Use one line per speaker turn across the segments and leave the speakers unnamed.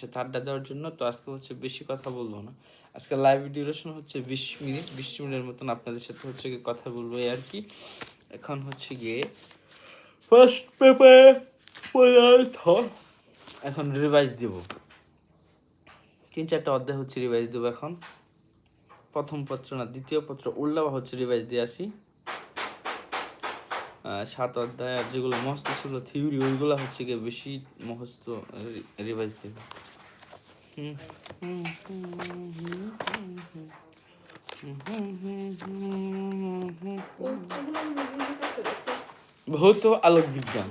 সাথে আড্ডা দেওয়ার জন্য। তো আজকে হচ্ছে বেশি কথা বলব না। আজকে লাইভ ডিউরেশন হচ্ছে বিশ মিনিট। বিশ মিনিটের মতন আপনাদের সাথে হচ্ছে গিয়ে কথা বলব আর কি। এখন হচ্ছে গিয়ে ফার্স্ট পেপার পদার্থ এখন রিভাইজ দিব। তিন চারটা অধ্যায় হচ্ছে রিভাইজ দেবো এখন। প্রথম পত্র না, দ্বিতীয় পত্র উল্লাবা হচ্ছে রিভাইজ দিয়ে আসি। সাত অধ্যায় আর যেগুলো মস্ত ছিল থিওরি ওইগুলো হচ্ছে গিয়ে বেশি মহস্ত রিভাইজ দেবে। ভৌত আলোক বিজ্ঞান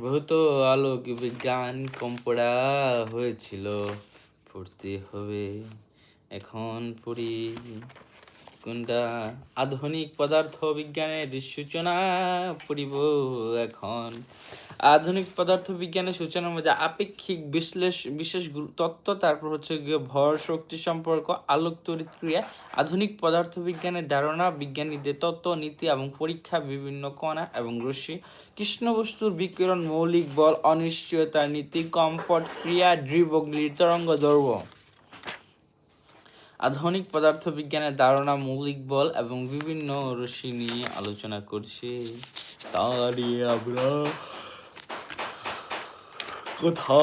ভৌত আলোক বিজ্ঞান কম পড়া হয়েছিল। পড়তে হবে। এখন পড়ি। কোনটা? আধুনিক পদার্থ বিজ্ঞানের সূচনা পড়িব। এখন আধুনিক পদার্থ বিজ্ঞানের সূচনার মধ্যে আপেক্ষিক বিশ্লেষ, বিশেষ তত্ত্ব, তারপর হচ্ছে গিয়ে ভর শক্তি সম্পর্ক, আলোক তড়িৎ ক্রিয়া, আধুনিক পদার্থ বিজ্ঞানের ধারণা, বিজ্ঞানীদের তত্ত্ব, নীতি এবং পরীক্ষা, বিভিন্ন কণা এবং রশ্মি কৃষ্ণ বস্তুর বিকিরণ, মৌলিক বল অনিশ্চয়তার নীতি কম্পট ক্রিয়া ড্রিবগ্লির তরঙ্গ দৈর্ঘ্য। আধুনিক পদার্থ বিজ্ঞানের ধারণা, মৌলিক বল এবং বিভিন্ন রশ্মি নিয়ে আলোচনা করছে। তারই আমরা কথা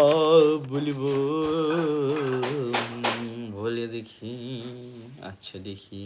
বলিব? বলে দেখি আচ্ছা দেখি।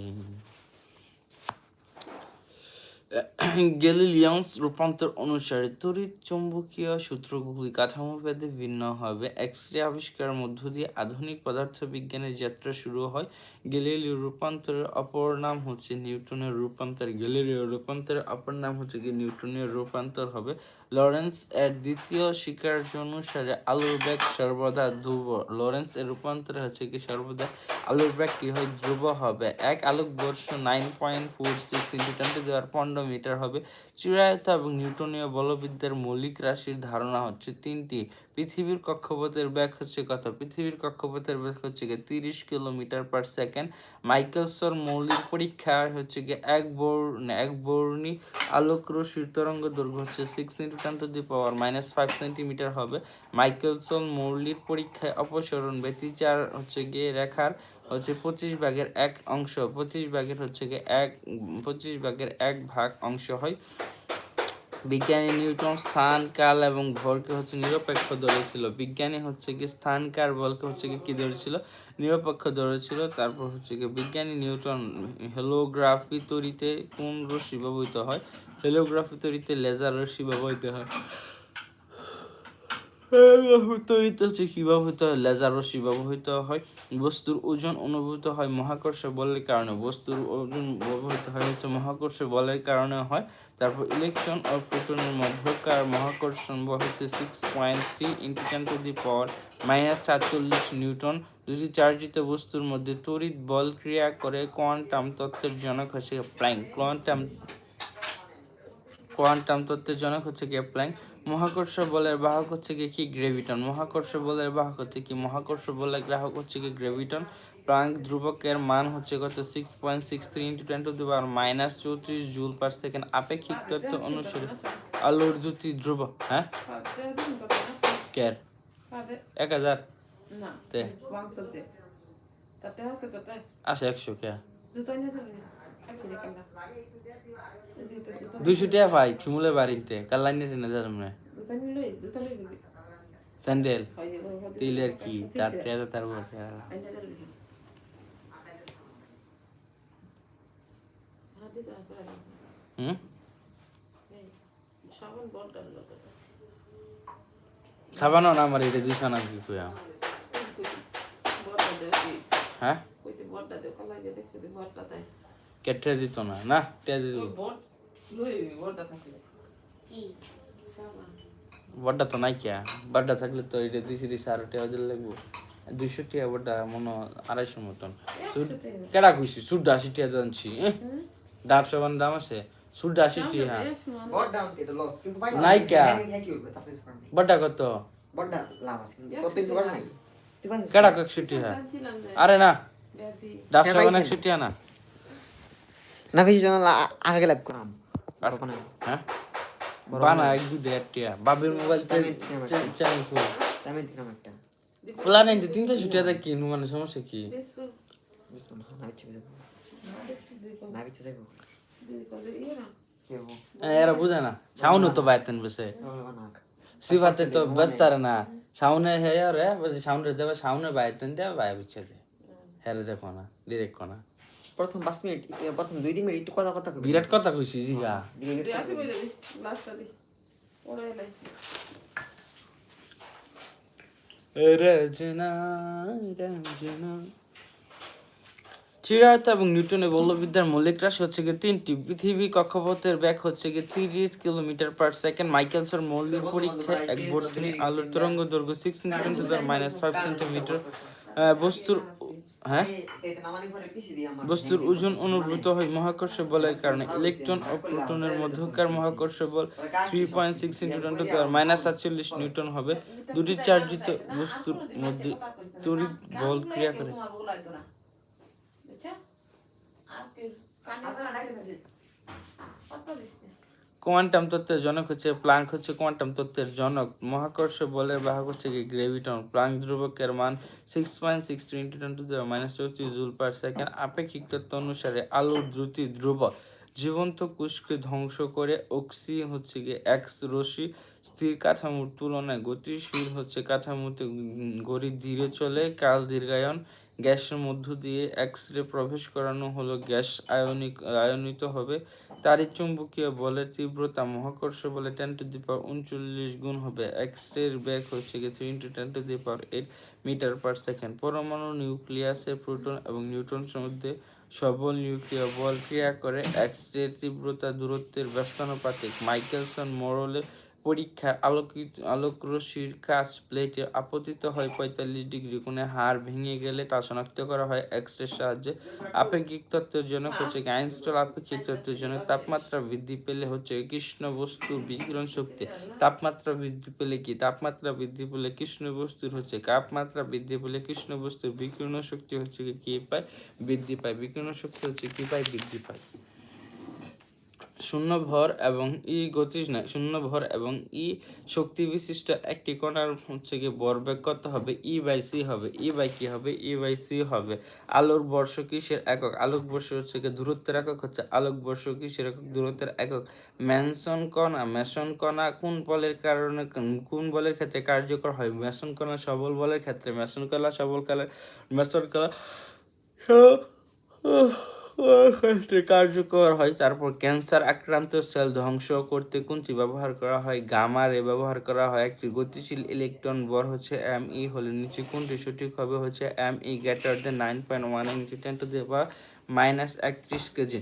গ্যালিলিয়ান্স রূপান্তর অনুসারে তড়িৎ চৌম্বকীয় সূত্রগুলি কাঠামোভেদে ভিন্ন হবে। এক্স রে আবিষ্কারের মধ্য দিয়ে আধুনিক পদার্থবিজ্ঞানের যাত্রা শুরু হয়। গ্যালিলিও রূপান্তরের অপর নাম হচ্ছে নিউটনের রূপান্তর। গ্যালিলিও রূপান্তরের অপর নাম হচ্ছে কি? নিউটনীয় রূপান্তর হবে লরেন্স এর দ্বিতীয় স্বীকার্য অনুসারে আলোর ব্যাগ সর্বদা ধ্রুব। লরেন্স এর রূপান্তরে হচ্ছে কি? সর্বদা আলোর ব্যাগ কি হয়? ধ্রুব হবে। এক আলোক বর্ষ nine point four six into দেওয়ার পনেরো মিটার হবে। চিরায়ত এবং নিউটনীয় বলবিদ্যার মৌলিক রাশির ধারণা হচ্ছে তিনটি। পৃথিবীর কক্ষপথের ব্যাগ হচ্ছে কত? পৃথিবীর কক্ষপথের ব্যাগ হচ্ছে গিয়ে তিরিশ কিলোমিটার পার সেকেন্ড মাইকেলসর মৌলিক পরীক্ষা হচ্ছে গিয়ে এক বর্ণ, এক বর্ণী রশ্মির তরঙ্গ দৈর্ঘ্য হচ্ছে six into ten to the power minus five centimetre হবে মাইকেলসন মৌলিক পরীক্ষায় অপসরণ ব্যতিচার হচ্ছে গিয়ে রেখার হচ্ছে পঁচিশ ভাগের এক অংশ। পঁচিশ ভাগের হচ্ছে গিয়ে এক, পঁচিশ ভাগের এক ভাগ অংশ হয়। বিজ্ঞানী নিউটন স্থান, কাল এবং ভরকে হচ্ছে নিরপেক্ষ ধরেছিল বিজ্ঞানী হচ্ছে কি স্থান, কাল বলকে হচ্ছে কি কী ধরেছিল নিরপেক্ষ ধরেছিল তারপর হচ্ছে কি বিজ্ঞানী নিউটন হেলোগ্রাফি তৈরিতে কোন রশ্মি ব্যবহৃত হয়? হেলোগ্রাফি তৈরিতে লেজার রশ্মি ব্যবহৃত হয়। তৈরিতে হচ্ছে কি ব্যবহৃত হয়, লেজার রশ্মি ব্যবহৃত হয়, বস্তুর ওজন অনুভূত হয় মহাকর্ষ বলের কারণে, বস্তুর ওজন ব্যবহৃত হয় হচ্ছে মহাকর্ষ বলের কারণে হয়, তারপর ইলেকট্রন ও প্রোটনের মধ্যকার মহাকর্ষণ বল হচ্ছে six point three into to the power minus সাতচল্লিশ নিউটন, দুটি চার্জিত বস্তুর মধ্যে তড়িৎ বল ক্রিয়া করে কোয়ান্টাম তত্ত্বের জনক হচ্ছে প্ল্যাঙ্ক কোয়ান্টাম কোয়ান্টাম তত্ত্বের জনক হচ্ছে প্ল্যাঙ্ক মহাকর্ষ বলের বাহক হচ্ছে কি কি গ্রেভিটন? মহাকর্ষ বলের বাহক হচ্ছে কি? মহাকর্ষ বলের গ্রাহক হচ্ছে কি গ্রেভিটন। প্লাঙ্ক ধ্রুবকের মান হচ্ছে কত? Six point six three into ten to the power minus চৌত্রিশ জুল পার সেকেন্ড আপেক্ষিক তত্ত্ব অনুসারে আলোর দুটি ধ্রুব হ্যাঁ? কের? এক হাজার।
না
তে। আসে একশো কে? দুইশো টাকা পাই চুমুলে বাড়িতে। কাল লাইনে টেনে যাবেন না স্যান্ডেল। তিল কি, চার টাকা তার বসে
সাবানো
না আমার এটা দিশা না কি হ্যাঁ?
বড়টা দেখতে দেয়
কেটে দিত না না? কেটে দিত। বড্ডা তো নাই কিয়া বড্ডা থাকলে। তো এটা দিছি দিছি আরও টেয়া দিলে লাগবো। দুইশো টিয়া বড্ডা মনে আড়াইশো মতন। কেডা কইছি? সুড্ডা আশি টিয়া জানছি ডাব সাবান দাম আছে? সুড্ডা আশি
টিয়া। নাই কিয়া বড্ডা কত?
কেডা কয়েকশো টিয়া? আরে না। ডাব সাবান একশো টিয়া না?
না ভাই জন আগে লাইভ করাম।
হ্যাঁ? বানা এক দু দেড়টিয়া বাবের মোবাইল চ্যানেল খোল খোলা নাই তো তিনটা ছুটিয়া দেখ কি মানে সমস্যা কি? এরা বুঝে না। সাউন তো বাইতেন বসে সিফাতে তো বসতার না। সাউনে হে রে সাউনে দেবে সাউনে বাইতেন দেবে বাই বুঝছে হেরে দেখো না ডিরেক্ট কোনা
প্রথম পাঁচ মিনিট প্রথম দুই তিন মিনিট একটু কথা কথা
বিরাট কথা কইছি জিগা। রচনা রচনা চিরায়ত এবং নিউটনের বলবিদ্যার মৌলিক রাশি হচ্ছে গিয়ে তিনটি পৃথিবী কক্ষপথের ব্যাগ হচ্ছে গিয়ে তিরিশ কিলোমিটার পার সেকেন্ড মাইকেলসের মৌলিক পরীক্ষায় এক বর্তনী আলোর তরঙ্গ দৈর্ঘ্য six into minus five centimetre বস্তুর হ্যাঁ? বস্তুর ওজন অনুভূত হয় মহাকর্ষ বলের কারণে। ইলেকট্রন ও প্রোটনের মধ্যকার মহাকর্ষ বল three point six into ten to minus সাতচল্লিশ নিউটন হবে। দুটি চার্জিত বস্তুর মধ্যে তড়িৎ বল ক্রিয়া করে।
আপনারা
কোয়ান্টাম তত্ত্বের জনক হচ্ছে, প্লাঙ্ক হচ্ছে কোয়ান্টাম তত্ত্বের জনক। মহাকর্ষ বলের বাহক হচ্ছে কি? গ্রেভিটন। প্লাঙ্ক ধ্রুবকের মান six point six into ten to minus চৌত্রিশ জুল পার সেকেন্ড আপেক্ষিক তত্ত্ব অনুসারে আলোর দ্রুতি ধ্রুব। জীবন্ত কোষকে ধ্বংস করে অক্সি হচ্ছে গিয়ে এক্স রশ্মি স্থির কাঠামোর তুলনায় গতিশীল হচ্ছে কাঠামোতে গড়ি ধীরে চলে কাল দীর্ঘায়ন গ্যাসের মধ্য দিয়ে এক্স রে প্রবেশ করানো হলো। গ্যাস আয়নিক আয়নিত হবে। তারই চুম্বকীয় বলের তীব্রতা মহাকর্ষ বলে টেন টু দি পাওয়ার উনচল্লিশ গুণ হবে। এক্স রের ব্যাগ হচ্ছে গিয়ে three into ten to the power eight metre per second পরমাণু নিউক্লিয়াসের প্রোটন এবং নিউট্রনের মধ্যে সবল নিউক্লিয় বল ক্রিয়া করে। এক্স রের তীব্রতা দূরত্বের ব্যস্তানুপাতিক। মাইকেলসন মোরলের পরীক্ষায় আলোকিত, আলোকরশ্মির কাজ প্লেটে আপতিত হয় পঁয়তাল্লিশ ডিগ্রি কোণে হাড় ভেঙে গেলে তা শনাক্ত করা হয় এক্স রের সাহায্যে। আপেক্ষিক তত্ত্বের জন্য হচ্ছে আইনস্টল আপেক্ষিক তত্ত্বের জন্য তাপমাত্রা বৃদ্ধি পেলে হচ্ছে কৃষ্ণ বস্তুর বিকিরণ শক্তি। তাপমাত্রা বৃদ্ধি পেলে কি? তাপমাত্রা বৃদ্ধি পেলে কৃষ্ণ বস্তুর হচ্ছে তাপমাত্রা বৃদ্ধি পেলে কৃষ্ণ বস্তুর বিকিরণ শক্তি হচ্ছে কি পায়? বৃদ্ধি পায়। বিকিরণ শক্তি হচ্ছে কি পায়? বৃদ্ধি পায়। শূন্য ভর এবং ই গতি নয় শূন্য ভর এবং ই শক্তি বিশিষ্ট একটি কণার হচ্ছে কি ভরবেগ কত হবে? ই বাই সি হবে। ই বাই কি হবে? ই বাই সি হবে। আলোর বর্ষ কিসের একক? আলোক বর্ষ হচ্ছে কি দূরত্বের একক, হচ্ছে আলোক বর্ষ কিসের একক? দূরত্বের একক। ম্যানসন কণা, মেসন কণা কোন বলের কারণে, কোন বলের ক্ষেত্রে কার্যকর হয়? মেসন কণা সবল বলের ক্ষেত্রে। মেসন কণা সবল কালের, মেসন কণা কার্যকর হয়। তারপর ক্যান্সার আক্রান্ত সেল ধ্বংস করতে কোনটি ব্যবহার করা হয়? গামা রে ব্যবহার করা হয়। একটি গতিশীল ইলেকট্রন বর হচ্ছে এম ই হলে নিচে কোনটি সঠিক হবে? হচ্ছে M E greater than nine point one into ten to দেওয়া মাইনাস একত্রিশ কেজি।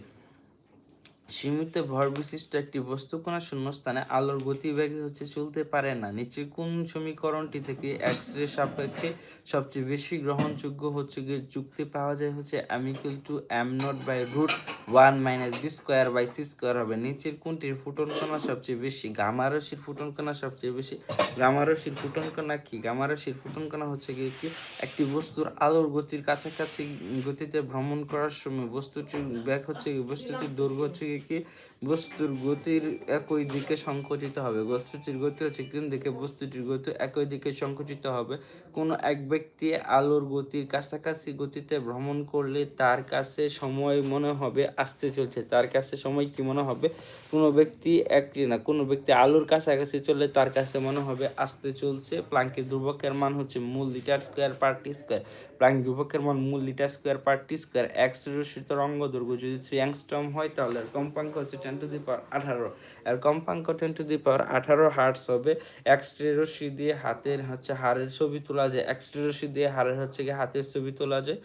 সীমিত ভর বিশিষ্ট একটি বস্তু কোনো শূন্যস্থানে আলোর গতিবেগে হচ্ছে চলতে পারে না। নিচে কোন সমীকরণটি থেকে এক্স রে সাপেক্ষে সবচেয়ে বেশি গ্রহণযোগ্য হচ্ছে গিয়ে যুক্তি পাওয়া যায় হচ্ছে equal to M naught by root one minus V square by C square হবে। নিচের কোনটির ফুটন কণা সবচেয়ে বেশি? গামা রাশির ফুটন কণা সবচেয়ে বেশি? গামা রাশির ফুটন কণা কি? গামা রাশির ফুটন কণা হচ্ছে গিয়ে কি? একটি বস্তুর আলোর গতির কাছাকাছি গতিতে ভ্রমণ করার সময় বস্তুটির ব্যাগ হচ্ছে বস্তুটির দৈর্ঘ্য হচ্ছে কি কি বস্তুর গতির একই দিকে সংকুচিত হবে। বস্তুটির গতি হচ্ছে কোন দিকে? বস্তুটির গতি একই দিকে সংকুচিত হবে। কোনো এক ব্যক্তি আলোর গতির কাছাকাছি গতিতে ভ্রমণ করলে তার কাছে সময় মনে হবে, আসতে চলছে। তার কাছে সময় কি মনে হবে? কোনো ব্যক্তি একটি না, কোনো ব্যক্তি আলোর কাছাকাছি চললে তার কাছে মনে হবে, আসতে চলছে। প্লাঙ্কের ধ্রুবকের মান হচ্ছে মূল litre square per T square. Planck ধ্রুবকের মান মূল litre square per T square. X রশ্মিত রঙ্গ দৈর্ঘ্য যদি থ্রি অ্যাংস্ট্রম হয়, তাহলে এর কম্পাঙ্ক হচ্ছে টেন টু দি পাওয়ার আঠারো। আর কম্পাঙ্ক টেন টু দি পাওয়ার আঠারো হার্টস হবে। এক্সট্রেরসি দিয়ে হাতের হচ্ছে হাড়ের ছবি তোলা যায়। এক্সট্রেরসি দিয়ে হাড়ের হচ্ছে গিয়ে হাতের ছবি তোলা যায়।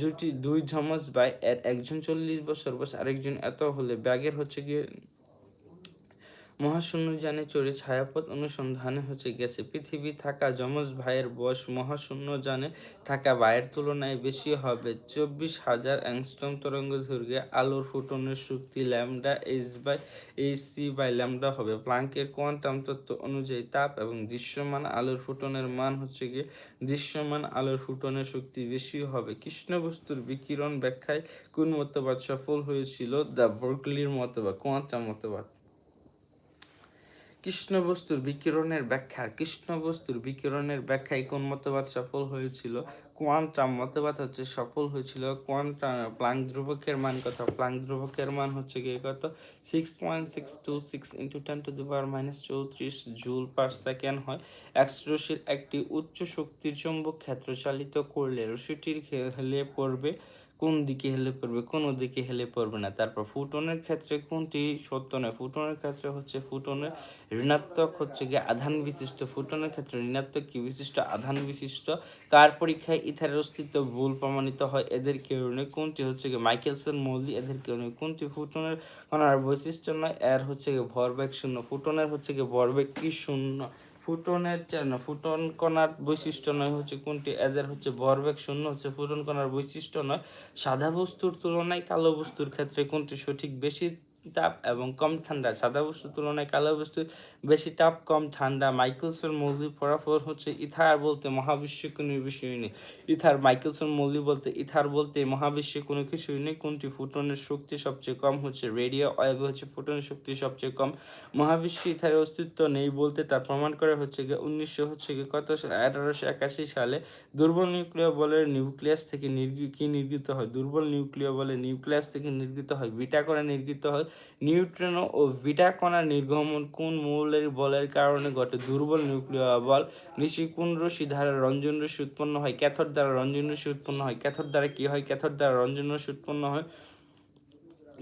দুটি দুই ঝমজ বাই এর একজন চল্লিশ বছর বয়স, আরেকজন এত হলে ব্যাগের হচ্ছে গিয়ে মহাশূন্য যানে চড়ে ছায়াপথ অনুসন্ধানে হচ্ছে গেছে। পৃথিবী থাকা যমজ ভাইয়ের বয়স মহাশূন্য যানে থাকা ভাইয়ের তুলনায় বেশি হবে। চব্বিশ হাজার অ্যাংস্টম তরঙ্গ দৈর্ঘ্যে আলোর ফুটনের শক্তি lambda H by H C by lambda হবে। প্লাঙ্কের কোয়ান্টাম তত্ত্ব অনুযায়ী তাপ এবং দৃশ্যমান আলোর ফোটনের মান হচ্ছে গিয়ে দৃশ্যমান আলোর ফুটনের শক্তি বেশি হবে। কৃষ্ণ বস্তুর বিকিরণ ব্যাখ্যায় কোন মতবাদ সফল হয়েছিল? দ্য বর্কলির মতবাদ, কোয়ান্টাম মতবাদ। কৃষ্ণ বস্তুর বিকিরণের ব্যাখ্যা। কৃষ্ণ বস্তুর বিকিরণের ব্যাখ্যায় কোন মতবাদ সফল হয়েছিল? কোয়ান্টাম মতবাদ হচ্ছে সফল হয়েছিল। কোয়ান্টাম, প্লাঙ্ক ধ্রুবকের মান কত? প্লাঙ্ক ধ্রুবকের মান হচ্ছে গিয়ে কত? Six point six two six into ten to the power minus চৌত্রিশ জুল পার সেকেন্ড হয়। এক্স রশ্মির একটি উচ্চ শক্তির চৌম্বক ক্ষেত্র চালিত করলে রশ্মিটির হেলে পড়বে কোন দিকে হেলে পড়বে, কোন দিকে হেলে পড়বে না। তারপর ফুটনের ক্ষেত্রে কোনটি সত্য নয়? ফুটনের ক্ষেত্রে হচ্ছে ফুটনের ঋণাত্মক হচ্ছে গিয়ে আধান বিশিষ্ট। ফুটনের ক্ষেত্রে ঋণাত্মক কি বিশিষ্ট? আধান বিশিষ্ট। কার পরীক্ষায় ইথারের অস্তিত্ব ভুল প্রমাণিত হয়? এদের কারণে কোনটি হচ্ছে গিয়ে মাইকেলসন মৌলি? এদের কারণে কোনটি ফুটনের কণার বৈশিষ্ট্য নয়? এর হচ্ছে গিয়ে ভরবেগ শূন্য। ফুটনের হচ্ছে গিয়ে ভরবেগ কি শূন্য? ফুটনের চেয়ে ফুটন কণার বৈশিষ্ট্য নয় হচ্ছে কোনটি, এদের হচ্ছে ভরবেগ শূন্য হচ্ছে ফুটন কণার বৈশিষ্ট্য নয়। সাদা বস্তুর তুলনায় কালো বস্তুর ক্ষেত্রে কোনটি সঠিক বেশি তাপ এবং কম ঠান্ডা। সাদা বস্তুর তুলনায় কালো বস্তু বেশি তাপ কম ঠান্ডা। মাইকেলসন মৌলিক ফলাফল হচ্ছে ইথার বলতে মহাবিশ্বে কোনো বিষয় নেই। ইথার মাইকেলসন মৌলি বলতে ইথার বলতে মহাবিশ্বে কোনো কিছুই নেই। কোনটি ফুটনের শক্তি সবচেয়ে কম হচ্ছে রেডিও ওয়েভ হচ্ছে ফুটনের শক্তি সবচেয়ে কম। মহাবিশ্বে ইথারের অস্তিত্ব নেই বলতে তার প্রমাণ করা হচ্ছে গিয়ে উনিশশো হচ্ছে গিয়ে কত আঠারোশো একাশি সালে দুর্বল নিউক্লিয় বলের নিউক্লিয়াস থেকে নির্গি, কি নির্গিত হয়? দুর্বল নিউক্লিয় বলে নিউক্লিয়াস থেকে নির্গিত হয়। বিটা করে নির্গিত হয় নিউট্রিনো ও বিটা কণার নির্গমন কোন মৌলের বলের কারণে ঘটে? দুর্বল নিউক্লিয় বল, নিচে কোন রশ্মি দ্বারা রঞ্জন রশ্মি উৎপন্ন হয়? ক্যাথর দ্বারা রঞ্জন রশ্মি উৎপন্ন হয়। ক্যাথর দ্বারা কি হয়? ক্যাথর দ্বারা রঞ্জন রশ্মি উৎপন্ন হয়।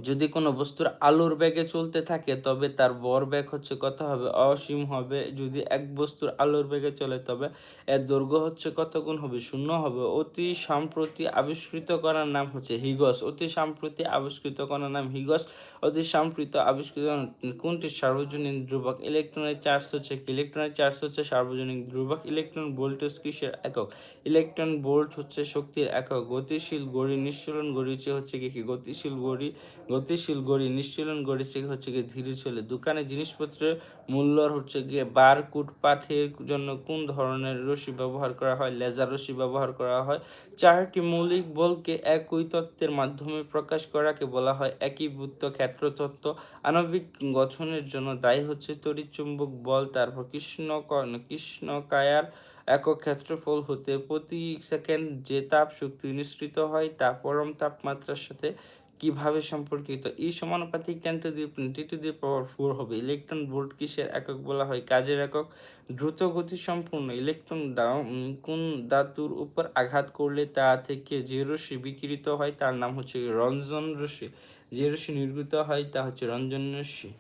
যদি কোনো বস্তুর আলোর বেগে চলতে থাকে, তবে তার বর বেগ হচ্ছে কত হবে? অসীম হবে। যদি এক বস্তুর আলোর বেগে চলে, তবে এর দৈর্ঘ্য হচ্ছে কত গুণ হবে? শূন্য হবে। অতি সাম্প্রতি আবিষ্কৃত করার নাম হচ্ছে হিগস। অতি সাম্প্রতি আবিষ্কৃত করার নাম হিগস। অতি সাম্প্রতি আবিষ্কৃত কোনটি? সার্বজনীন ধ্রুবক ইলেকট্রনের চার্জ হচ্ছে ইলেকট্রনের চার্জ হচ্ছে সার্বজনীন ধ্রুবক। ইলেকট্রন ভোল্টেজ কিসের একক? ইলেকট্রন ভোল্ট হচ্ছে শক্তির একক। গতিশীল গড়ি নিঃসরণ গড়ি হচ্ছে কি? কি? গতিশীল গড়ি গতিশীল গড়ি, নিশ্চলন গড়ি থেকে হচ্ছে গিয়ে ধীরে চলে। দোকানে জিনিসপত্রের মূল্য হচ্ছে গিয়ে বার কুট পাঠের জন্য কোন ধরনের রশি ব্যবহার করা হয়? লেজার রশি ব্যবহার করা হয়। চারটি মৌলিক বলকে একই তত্ত্বের মাধ্যমে প্রকাশ করাকে বলা হয় একীভূত ক্ষেত্রতত্ত্ব। আণবিক গঠনের জন্য দায়ী হচ্ছে তড়িৎচুম্বক বল, তারপর কৃষ্ণ কৃষ্ণ কায়ার একক ক্ষেত্রফল হতে প্রতি সেকেন্ড যে তাপ শক্তি নিঃসৃত হয় তা পরম তাপমাত্রার সাথে কীভাবে সম্পর্কিত? ই সমানুপাতিক ten to the T to the power four হবে। ইলেকট্রন ভোল্ট কিসের একক বলা হয়? কাজের একক। দ্রুত গতি সম্পূর্ণ। ইলেকট্রন কোন ধাতুর উপর আঘাত করলে তা থেকে যে রশ্মি বিকৃত হয়, তার নাম হচ্ছে রঞ্জন রশ্মি। যে রশ্মি নির্গত হয়, তা হচ্ছে রঞ্জন রশ্মি।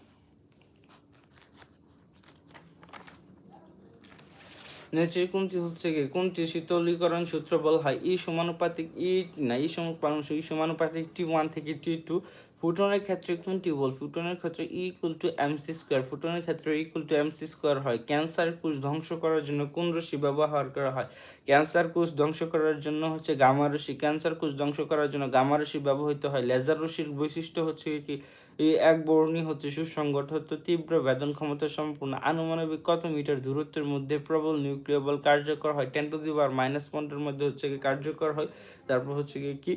নিচে কোনটি হচ্ছে কি? কোনটি শীতলীকরণ সূত্র বলা হয়। ই সমানুপাতিক, ই না, ই সমানুপাতিক টি ওয়ান থেকে টি টু ফুটনের ক্ষেত্রে কোনটি বল? ফুটনের ক্ষেত্রে E equal to M C square ফুটনের ক্ষেত্রে equal to M C square হয়। ক্যান্সার কোষ ধ্বংস করার জন্য কোন রশ্মি ব্যবহার করা হয়? ক্যান্সার কোষ ধ্বংস করার জন্য হচ্ছে গামা রশ্মি। ক্যান্সার কোষ ধ্বংস করার জন্য গামা রশ্মি ব্যবহৃত হয়। লেজার রশ্মির বৈশিষ্ট্য হচ্ছে কি? এক বর্ণী হচ্ছে সুসংগঠিত তীব্র বেদন ক্ষমতা সম্পূর্ণ আনুমানবিক কত মিটার দূরত্বের মধ্যে প্রবল নিউক্লিয় বল কার্যকর হয়? টেন টু দি মাইনাস পয়েন্টের মধ্যে হচ্ছে কি কার্যকর হয়? তারপর হচ্ছে কি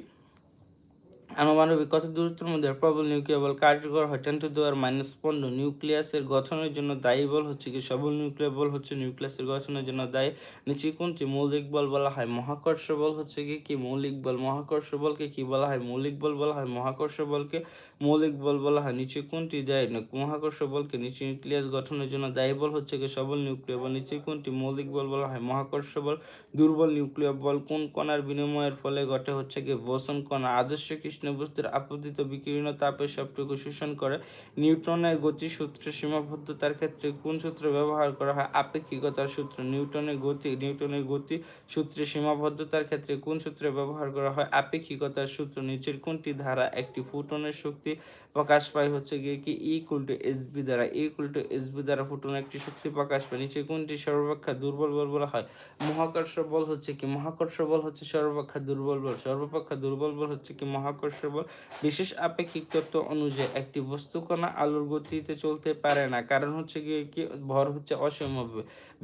আনুমানবিক কত দূরত্বের মধ্যে প্রবল নিউক্লিয় বল কার্যকর হয়? Ten to the power minus পনেরো নিউক্লিয়াসের গঠনের জন্য দায়ী বল হচ্ছে কি? সবল নিউক্লিয় বল হচ্ছে নিউক্লিয়াসের গঠনের জন্য দায়ী। নিচে কোনটি? মৌলিক বল বলা হয় মহাকর্ষ বল হচ্ছে কি? কি মৌলিক বল? মহাকর্ষ বলকে কি বলা হয়? মৌলিক বল বলা হয় মহাকর্ষ বলকে। মৌলিক বল বলা হয় নিচে কোনটি? দায়ী মহাকর্ষ বলকে নিচে নিউক্লিয়াস গঠনের জন্য দায়ী বল হচ্ছে কি? সবল নিউক্লিয় বল নিচে কোনটি? মৌলিক বল বলা হয় মহাকর্ষ বল। দুর্বল নিউক্লিয় বল কোন কণার বিনিময়ের ফলে ঘটে হচ্ছে কি? বোসন কণা। আদর্শ কৃষ্ণ বস্তুর আপতিত বিকিরণ তাপের সবটুকু শোষণ করে। নিউটনের গতি সূত্রে সীমাবদ্ধতার ক্ষেত্রে কোন সূত্র ব্যবহার করা হয়? আপেক্ষিকতার সূত্র। নিউটনের গতি নিউটনের গতি সূত্রে সীমাবদ্ধতার ক্ষেত্রে কোন সূত্র ব্যবহার করা হয়? আপেক্ষিকতার সূত্র নিচের কোনটি ধারা? একটি ফুটনের শক্তি প্রকাশ পায় হচ্ছে গিয়ে কি ইকুয়াল টু এসবি দ্বারা। ইকুয়াল টু এসবি দ্বারা ফুটনের একটি শক্তি প্রকাশ পায়। নিচে কোনটি সর্বাপেক্ষা দুর্বল বল বলা হয়? মহাকর্ষ বল হচ্ছে কি? মহাকর্ষ বল হচ্ছে সর্বাপেক্ষা দুর্বল বল। সর্বাপেক্ষা দুর্বল বল হচ্ছে কি? মহাকর্ষ বল বিশেষ আপেক্ষিক তত্ত্ব অনুযায়ী একটি বস্তু কণা আলোর গতিতে চলতে পারে না। কারণ হচ্ছে গিয়ে কি? ভর হচ্ছে অসম্ভব।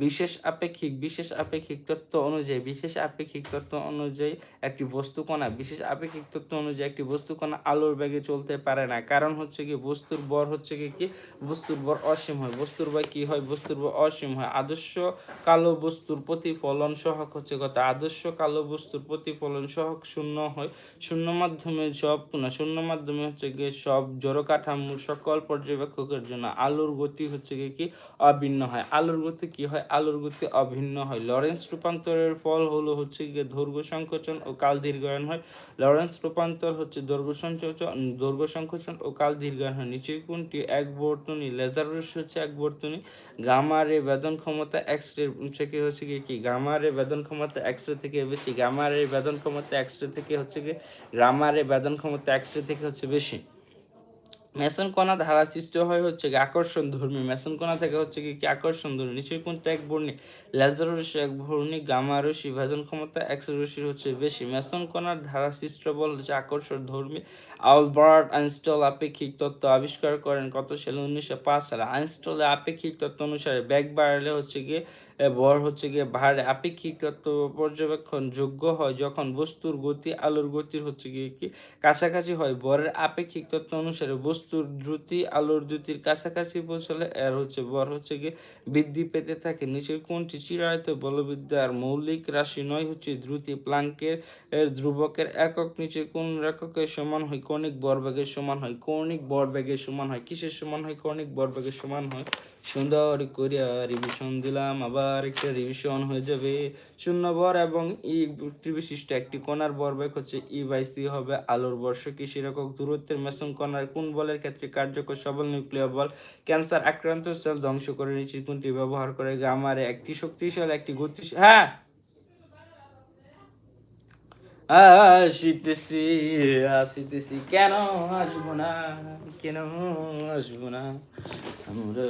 বিশেষ আপেক্ষিক বিশেষ আপেক্ষিক তত্ত্ব অনুযায়ী, বিশেষ আপেক্ষিক তত্ত্ব অনুযায়ী একটি বস্তু কণা বিশেষ আপেক্ষিক তত্ত্ব অনুযায়ী একটি বস্তু কণা আলোর বেগে চলতে পারে না। কারণ হচ্ছে কি, বস্তুর ভর হচ্ছে কি কি? বস্তুর ভর অসীম হয়। বস্তুর ভর কি হয়? বস্তুর ভর অসীম হয়। আদর্শ কালো বস্তুর প্রতিফলন সহক হচ্ছে কথা। আদর্শ কালো বস্তুর প্রতিফলন সহক শূন্য হয়। শূন্য মাধ্যমে সব না, শূন্য মাধ্যমে হচ্ছে গিয়ে সব জড় কাঠামো সকল পর্যবেক্ষকের জন্য আলোর গতি হচ্ছে গিয়ে কি? অভিন্ন হয়। আলোর গতি কি হয়? আলোর গতি অভিন্ন হয়। লরেন্স রূপান্তরের ফল হলো হচ্ছে গিয়ে দৈর্ঘ্য সংকোচন ও কাল দীর্ঘায়ন হয়। লরেন্স রূপান্তর হচ্ছে দৈর্ঘ্য সংকোচন দৈর্ঘ্য সংকোচন ও কাল দীর্ঘায়ন হয়। নিচের কোনটি এক বর্তনী, লেজার রশ্মি হচ্ছে এক বর্তনী। গামা রে বেদন ক্ষমতা এক্স রে থেকে হচ্ছে কি কি? গামা রে বেদন ক্ষমতা এক্স রে থেকে বেশি গামা রে বেদন ক্ষমতা এক্স রে থেকে হচ্ছে কি গামা রে বেদন ক্ষমতা এক্স রে থেকে হচ্ছে বেশি। মেসন কণা ধারা সৃষ্টি হয় হচ্ছে আকর্ষণ ধর্মী। মেসন কণা থেকে হচ্ছে কি? আকর্ষণ ধর্মী। নিচের কোনটা এক বর্ণী, লেজার রশ্মি এক বর্ণী, গামা রশ্মি ভেদন ক্ষমতা এক্স রশ্মির হচ্ছে বেশি। মেসন কণার ধারা সৃষ্ট বল হচ্ছে আকর্ষণ ধর্মী। আলবার্ট আইনস্টল আপেক্ষিক তত্ত্ব আবিষ্কার করেন কত সালে উনিশশো পাঁচ সালে। আইনস্টলের আপেক্ষিক তত্ত্ব অনুসারে ব্যাগ বাড়ালে হচ্ছে গিয়ে ভর হচ্ছে গিয়ে ভারে। আপেক্ষিক তত্ত্ব পর্যবেক্ষণ যোগ্য হয় যখন বস্তুর গতি, আলোর গতির হচ্ছে গিয়ে কি? কাছাকাছি হয়। ভরের আপেক্ষিক তত্ত্ব অনুসারে বস্তুর দ্রুতি, আলোর দ্রুতির কাছাকাছি পৌঁছলে এর হচ্ছে, ভর হচ্ছে গিয়ে বৃদ্ধি পেতে থাকে। নিচের কোনটি চিরায়ত বলবিদ্যার মৌলিক রাশি নয়, হচ্ছে দ্রুতি প্লাঙ্কের ধ্রুবকের একক নিচে কোন এককের সমান হয়। কৌণিক ভরবেগের সমান হয়, কৌণিক ভরবেগের সমান হয়, কিসের সমান হয়? কৌণিক ভরবেগের সমান হয়। সুন্দর করিয়া রিভিশন দিলাম, আবার একটা রিভিশন হয়ে যাবে। শূন্য বর এবং ই বিশিষ্ট, একটি কণার ভরবেগ হচ্ছে ই বাই সি হবে। আলোর বর্ষ কৃষির একক দূরত্বের মেসন কণার কোন বলের ক্ষেত্রে কার্যকর? সবল নিউক্লিয়ার বল, ক্যান্সার আক্রান্ত সেল ধ্বংস করে নিচে কোনটি ব্যবহার করে। গামারে একটি শক্তিশালী, একটি গতিশীল হ্যাঁ! আসিতেছি আসিতেছি। কেন আসব না? কেন আসব না? আমরা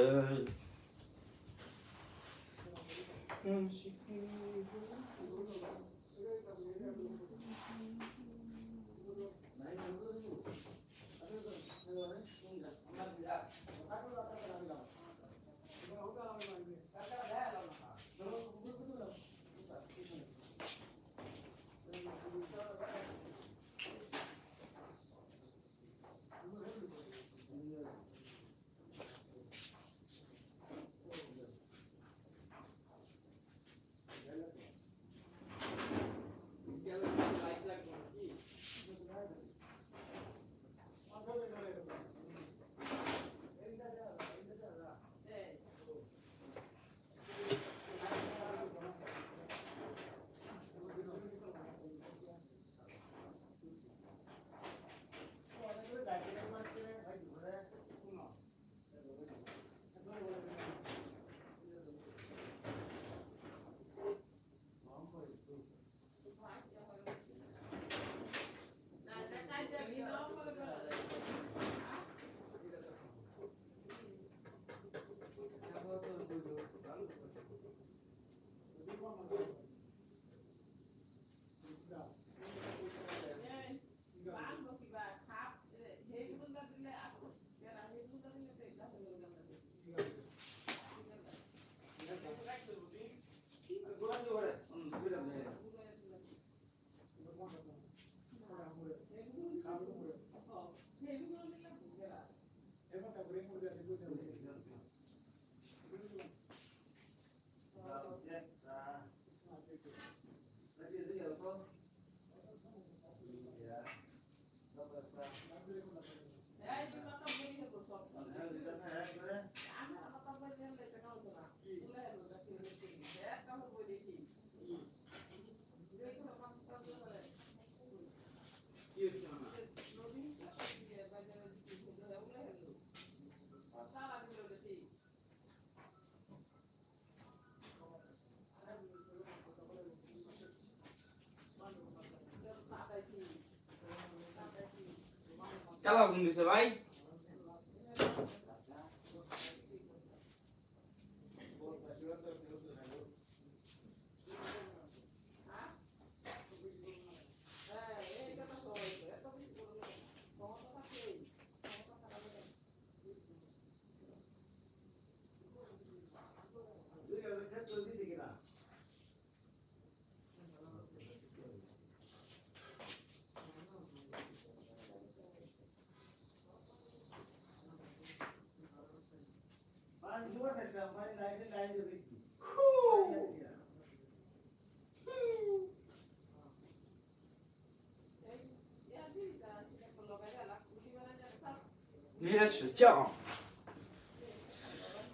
কালা আগুন দিছে ভাই।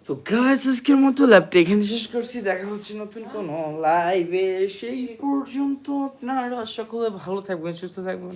তো গাইস আজকের মতো ল্যাবটা এখানে শেষ করছি। দেখা হচ্ছে নতুন কোনো লাইভে সেই পর্যন্ত আপনারা সকলে ভালো থাকবেন সুস্থ থাকবেন।